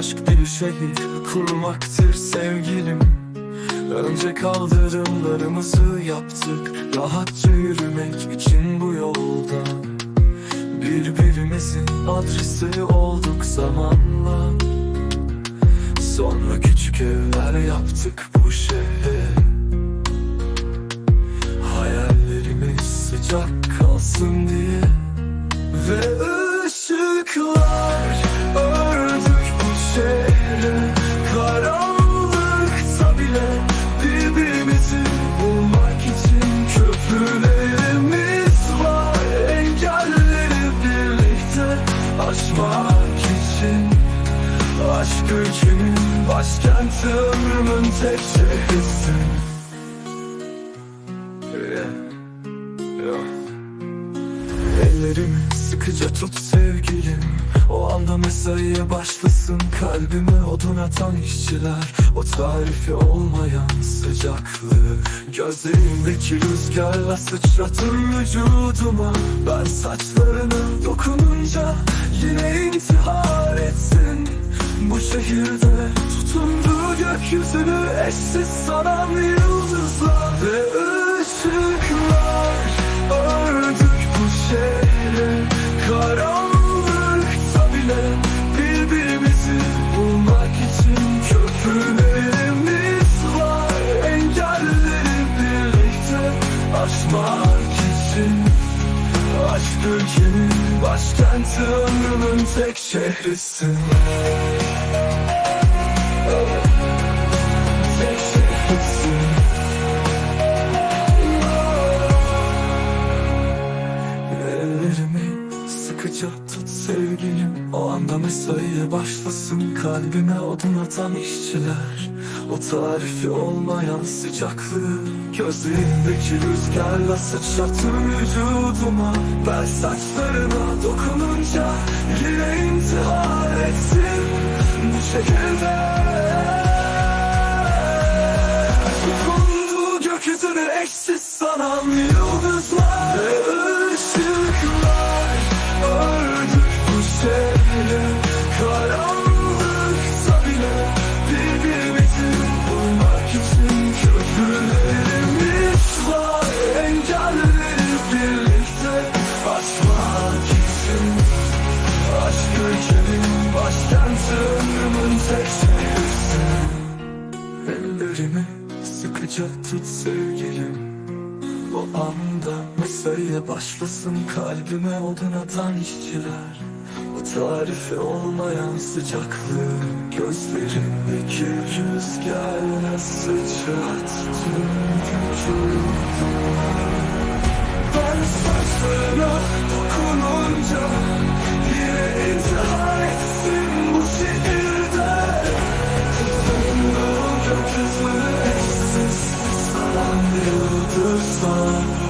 Aşk bir şehir kurmaktır sevgilim. Önce kaldırımlarımızı yaptık. Rahatça yürümek için bu yolda. Birbirimizin adresi olduk zamanla. Sonra küçük evler yaptık bu şehre. Hayallerimiz sıcak kalsın diye aşmak için Aşk ülkemin başkenti ömrümün tek şehrisin. Ellerimi sıkıca tut sevgilim. O anda mesaiye başlasın Kalbime odun atan işçiler. O tarifi olmayan sıcaklığı. Gözlerimdeki rüzgarla sıçratır vücuduma. Ben saçlarına dokununca Yine intihar etsin. Bu şehirde tutunduğu gökyüzünü Eşsiz sanan yıldızlar Ve ışıklar. Ördük bu şehre Karanlıkta bile Birbirimizi bulmak için Köprülerimiz var. Engelleri birlikte aşmak için Aşk ülkenin başkenti ömrümün tek şehrisin O anda mesaiye başlasın Kalbime odun atan işçiler. O tarifi olmayan sıcaklığı Gözlerindeki rüzgarla sıçratır vücuduma. Ben saçlarına dokununca Yine intihar etsin. Bu şekilde Ellerimi sıkıca tut sevgilim. O anda mesaiye başlasın kalbime odun atan işçiler. O tarifi olmayan sıcaklığı Gözlerimdeki rüzgarla sıçrattın vücuduma Ben saçlarına dokununca Yine intihar the sun.